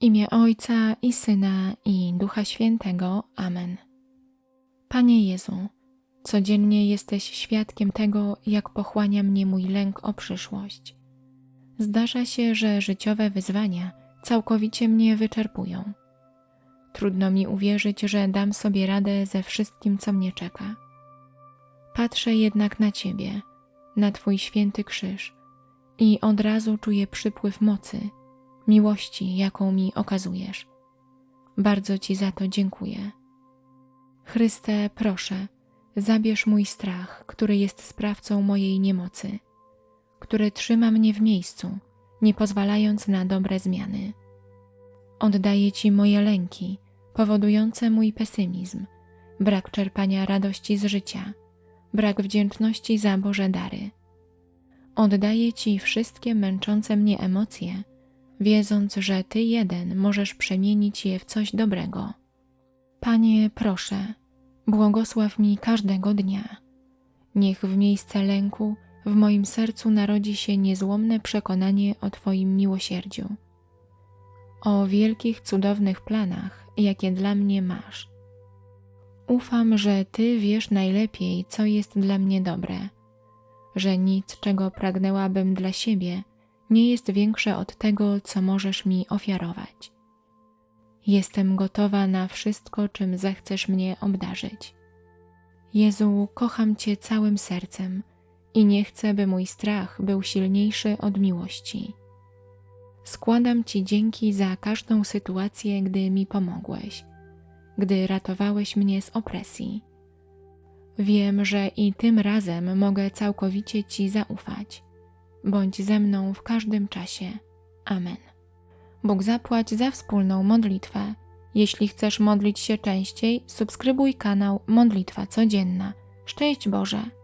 imię Ojca i Syna i Ducha Świętego. Amen. Panie Jezu, codziennie jesteś świadkiem tego, jak pochłania mnie mój lęk o przyszłość. Zdarza się, że życiowe wyzwania całkowicie mnie wyczerpują. Trudno mi uwierzyć, że dam sobie radę ze wszystkim, co mnie czeka. Patrzę jednak na Ciebie, na Twój święty krzyż i od razu czuję przypływ mocy, miłości, jaką mi okazujesz. Bardzo Ci za to dziękuję. Chryste, proszę, zabierz mój strach, który jest sprawcą mojej niemocy, który trzyma mnie w miejscu, nie pozwalając na dobre zmiany. Oddaję Ci moje lęki, powodujące mój pesymizm, brak czerpania radości z życia, brak wdzięczności za Boże dary. Oddaję Ci wszystkie męczące mnie emocje, wiedząc, że Ty jeden możesz przemienić je w coś dobrego. Panie, proszę, błogosław mi każdego dnia. Niech w miejsce lęku w moim sercu narodzi się niezłomne przekonanie o Twoim miłosierdziu, o wielkich, cudownych planach, jakie dla mnie masz. Ufam, że Ty wiesz najlepiej, co jest dla mnie dobre, że nic, czego pragnęłabym dla siebie, nie jest większe od tego, co możesz mi ofiarować. Jestem gotowa na wszystko, czym zechcesz mnie obdarzyć. Jezu, kocham Cię całym sercem i nie chcę, by mój strach był silniejszy od miłości. Składam Ci dzięki za każdą sytuację, gdy mi pomogłeś, gdy ratowałeś mnie z opresji. Wiem, że i tym razem mogę całkowicie Ci zaufać. Bądź ze mną w każdym czasie. Amen. Bóg zapłać za wspólną modlitwę. Jeśli chcesz modlić się częściej, subskrybuj kanał Modlitwa Codzienna. Szczęść Boże!